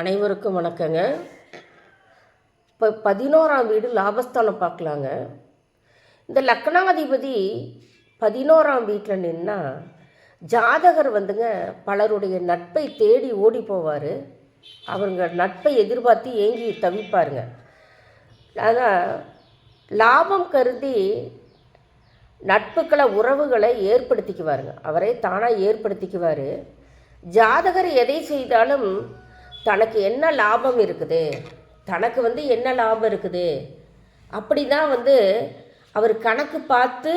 அனைவருக்கும் வணக்கங்க. இப்போ பதினோராம் வீடு லாபஸ்தானம் பார்க்கலாங்க. இந்த லக்னாதிபதி பதினோராம் வீட்டில் நின்னா ஜாதகர் வந்துங்க பலருடைய நட்பை தேடி ஓடி போவார். அவங்க நட்பை எதிர்பார்த்து ஏங்கி தவிப்பாருங்க. ஆனால் லாபம் கருதி நட்புக்களை உறவுகளை ஏற்படுத்திக்குவாருங்க. அவரே தானாக ஏற்படுத்திக்குவார். ஜாதகர் எதை செய்தாலும் தனக்கு என்ன லாபம் இருக்குது? தனக்கு வந்து என்ன லாபம் இருக்குது? அப்படி தான் வந்து அவர் கணக்கு பார்த்து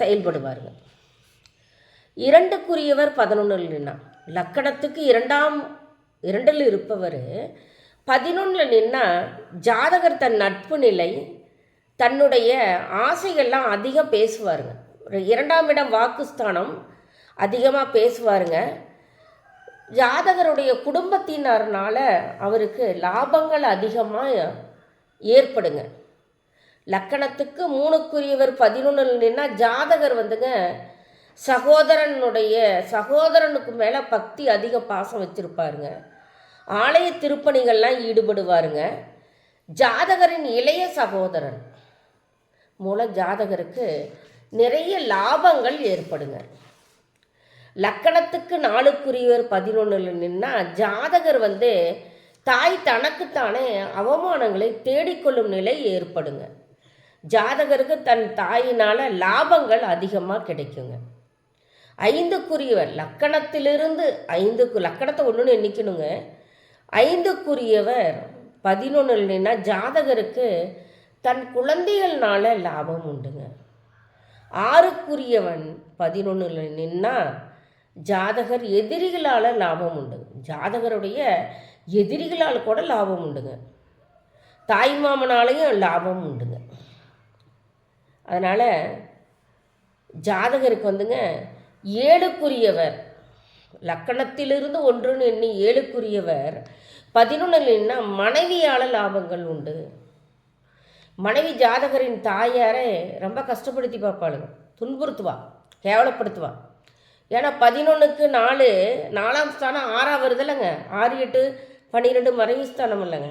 செயல்படுவாருங்க. இரண்டுக்குரியவர் பதினொன்றில் நின்னா லக்கணத்துக்கு இரண்டாம் இரண்டில் இருப்பவர் பதினொன்றில் நின்னா ஜாதகர் தன் நட்பு நிலை தன்னுடைய ஆசைகள்லாம் அதிகம் பேசுவாருங்க. இரண்டாம் இடம் வாக்குஸ்தானம் அதிகமாக பேசுவாருங்க. ஜாதகருடைய குடும்பத்தினர்னால அவருக்கு லாபங்கள் அதிகமாக ஏற்படுங்க. லக்கணத்துக்கு மூணுக்குரியவர் பதினொன்று நின்னா ஜாதகர் வந்துங்க சகோதரனுடைய சகோதரனுக்கு மேலே பக்தி அதிக பாசம் வச்சுருப்பாருங்க. ஆலய திருப்பணிகள்லாம் ஈடுபடுவாருங்க. ஜாதகரின் இளைய சகோதரன் மூலம் ஜாதகருக்கு நிறைய லாபங்கள் ஏற்படுங்க. லக்கணத்துக்கு நாளுக்குரியவர் பதினொன்றில் நின்னா ஜாதகர் வந்து தாய் தனக்குத்தானே அவமானங்களை தேடிக்கொள்ளும் நிலை ஏற்படுங்க. ஜாதகருக்கு தன் தாயினால் லாபங்கள் அதிகமாக கிடைக்குங்க. ஐந்துக்குரியவர் லக்கணத்திலிருந்து ஐந்துக்கு லக்கணத்தை ஒன்றுன்னு எண்ணிக்கணுங்க. ஐந்துக்குரியவர் பதினொன்றில் நின்னா ஜாதகருக்கு தன் குழந்தைகள்னால லாபம் உண்டுங்க. ஆறுக்குரியவன் பதினொன்றில் நின்னா ஜாதகர் எதிரிகளால் லாபம் உண்டுங்க ஜாதகருடைய எதிரிகளால் கூட லாபம் உண்டுங்க. தாய்மாமனாலையும் லாபம் உண்டுங்க. அதனால் ஜாதகருக்கு வந்துங்க ஏழுக்குரியவர் லக்கணத்திலிருந்து ஒன்றுன்னு எண்ணி ஏழுக்குரியவர் பதினொன்றுலன்னா மனைவியால் லாபங்கள் உண்டு. மனைவி ஜாதகரின் தாயாரை ரொம்ப கஷ்டப்படுத்தி பார்ப்பாளுங்க. துன்புறுத்துவா கேவலப்படுத்துவா. ஏன்னா பதினொன்றுக்கு நாலு நாலாம் ஸ்தானம் ஆறாவது வருது இல்லைங்க. ஆறு எட்டு பன்னிரெண்டு மறைவு ஸ்தானம் இல்லைங்க.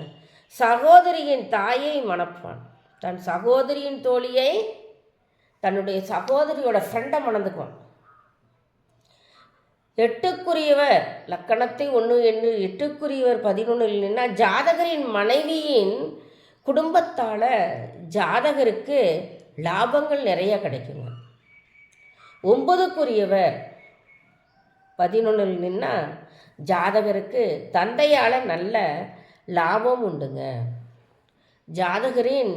சகோதரியின் தாயை மணப்பான். தன் சகோதரியின் தோழியை தன்னுடைய சகோதரியோட ஃப்ரெண்டை மணந்துக்குவான். எட்டுக்குரியவர் லக்கணத்தை ஒன்று என்று எட்டுக்குரியவர் பதினொன்றில் நின்னா ஜாதகரின் மனைவியின் குடும்பத்தால் ஜாதகருக்கு லாபங்கள் நிறைய கிடைக்குங்க. ஒன்பதுக்குரியவர் பதினொன்றில் நின்னால் ஜாதகருக்கு தந்தையால் நல்ல லாபம் உண்டுங்க. ஜாதகரின்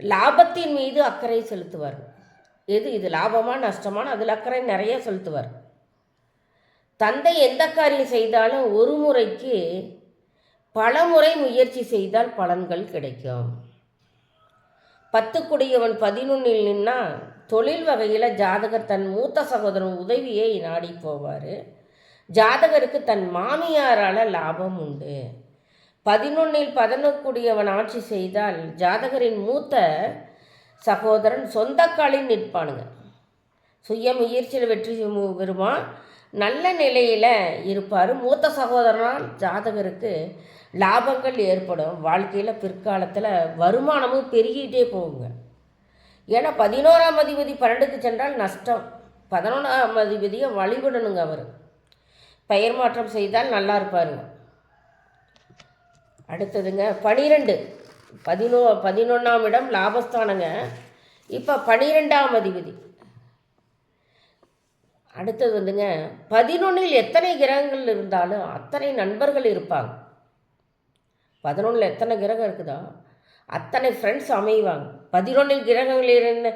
லாபத்தின் மீது அக்கறை செலுத்துவார். எது? இது லாபமா நஷ்டமான அதில் அக்கறை நிறைய செலுத்துவார். தந்தை எந்த காரியம் செய்தாலும் ஒரு முறைக்கு பல முறை முயற்சி செய்தால் பலன்கள் கிடைக்கும். பத்துக்குடியவன் பதினொன்னில் நின்னா தொழில் வகையில் ஜாதகர் தன் மூத்த சகோதரன் உதவியை நாடி போவார். ஜாதகருக்கு தன் மாமியாரால் லாபம் உண்டு. பதினொன்னில் பதினொக்கூடியவன் ஆட்சி செய்தால் ஜாதகரின் மூத்த சகோதரன் சொந்தக்காலில் நிற்பானுங்க. சுய முயற்சியில் வெற்றி பெறுவான். நல்ல நிலையில் இருப்பார். மூத்த சகோதரனால் ஜாதகருக்கு லாபங்கள் ஏற்படும். வாழ்க்கையில் பிற்காலத்தில் வருமானமும் பெருகிட்டே போகுங்க. ஏன்னா பதினோராம் அதிபதி பன்னெண்டுக்கு சென்றால் நஷ்டம். பதினொன்றாம் அதிபதியை வழிபடணுங்க அவர். பெயர் மாற்றம் செய்தால் நல்லா இருப்பாருங்க அடுத்ததுங்க பனிரெண்டு. பதினோ பதினொன்றாம் இடம் லாபஸ்தானங்க. இப்போ பனிரெண்டாம் அதிபதி. அடுத்தது வந்துங்க பதினொன்றில் எத்தனை கிரகங்கள் இருந்தாலும் அத்தனை நண்பர்கள் இருப்பாங்க. பதினொன்றில் எத்தனை கிரகம் இருக்குதோ அத்தனை ஃப்ரெண்ட்ஸ் அமைவாங்க. பதினொன்றில் கிரகங்கள் இருந்த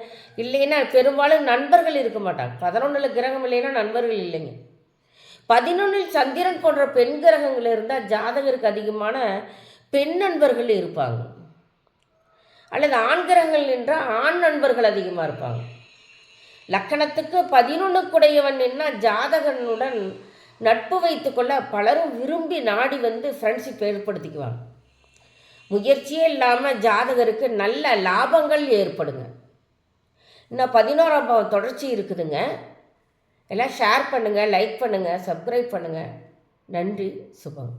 இல்லைன்னா பெரும்பாலும் நண்பர்கள் இருக்க மாட்டாங்க. பதினொன்றில் கிரகம் இல்லைன்னா நண்பர்கள் இல்லைங்க. பதினொன்றில் சந்திரன் போன்ற பெண் கிரகங்கள் இருந்தால் ஜாதகருக்கு அதிகமான பெண் நண்பர்கள் இருப்பாங்க. அல்லது ஆண் கிரகங்கள் என்றால் ஆண் நண்பர்கள் அதிகமாக இருப்பாங்க. லக்கணத்துக்கு பதினொன்றுக்குடையவன் என்ன ஜாதகனுடன் நட்பு வைத்துக்கொள்ள பலரும் விரும்பி நாடி வந்து ஃப்ரெண்ட்ஷிப் ஏற்படுத்திக்குவாங்க. முயற்சியே இல்லாமல் ஜாதகருக்கு நல்ல லாபங்கள் ஏற்படுங்க. இன்னும் பதினோராம் பாவம் தொடர்ச்சி இருக்குதுங்க. எல்லாம் ஷேர் பண்ணுங்கள் லைக் பண்ணுங்கள் சப்ஸ்கிரைப் பண்ணுங்கள் நன்றி சுபம்.